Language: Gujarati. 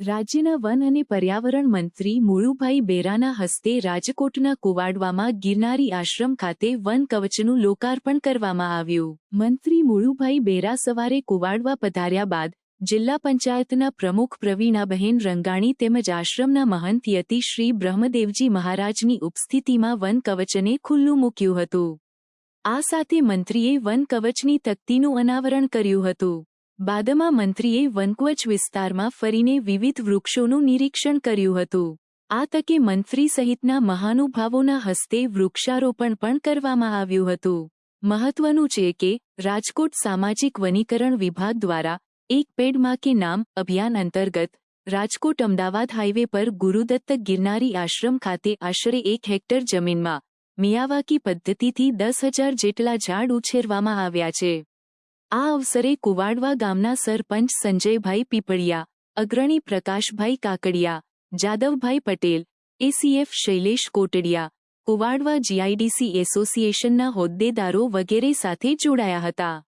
રાજ્યના વન અને પર્યાવરણ મંત્રી મુળુભાઈ બેરાના હસ્તે રાજકોટના કુવાડવામાં ગિરનારી આશ્રમ ખાતે વન કવચનું લોકાર્પણ કરવામાં આવ્યું. મંત્રી મુળુભાઈ બેરા સવારે કુવાડવા પધાર્યા બાદ જિલ્લા પંચાયતના પ્રમુખ પ્રવીણાબહેન રંગાણી તેમજ આશ્રમના મહંત યતિ શ્રી બ્રહ્મદેવજી મહારાજની ઉપસ્થિતિમાં વન કવચને ખુલ્લું મૂક્યું હતું. આ સાથે મંત્રીએ વન કવચની તકતીનું અનાવરણ કર્યું હતું. બાદમાં મંત્રીએ વનકવચ વિસ્તારમાં ફરીને વિવિધ વૃક્ષોનું નિરીક્ષણ કર્યું હતું. આ તકે મંત્રી સહિતના મહાનુભાવોના હસ્તે વૃક્ષારોપણ પણ કરવામાં આવ્યું હતું. મહત્વનું છે કે રાજકોટ સામાજિક વનીકરણ વિભાગ દ્વારા એક પેડમાં કે નામ અભિયાન અંતર્ગત રાજકોટ અમદાવાદ હાઇવે પર ગુરુદત્ત ગિરનારી આશ્રમ ખાતે આશરે એક હેક્ટર જમીનમાં મિયાવાકી પદ્ધતિથી દસ હજાર જેટલા ઝાડ ઉછેરવામાં આવ્યા છે. આ અવસરે કુવાડવા ગામના સરપંચ સંજયભાઈ પીપળિયા, અગ્રણી પ્રકાશભાઈ કાકડિયા, જાદવભાઈ પટેલ, એસીએફ શૈલેષ કોટડિયા, કુવાડવા જીઆઈડીસી એસોસિએશનના હોદ્દેદારો વગેરે સાથે જોડાયા હતા.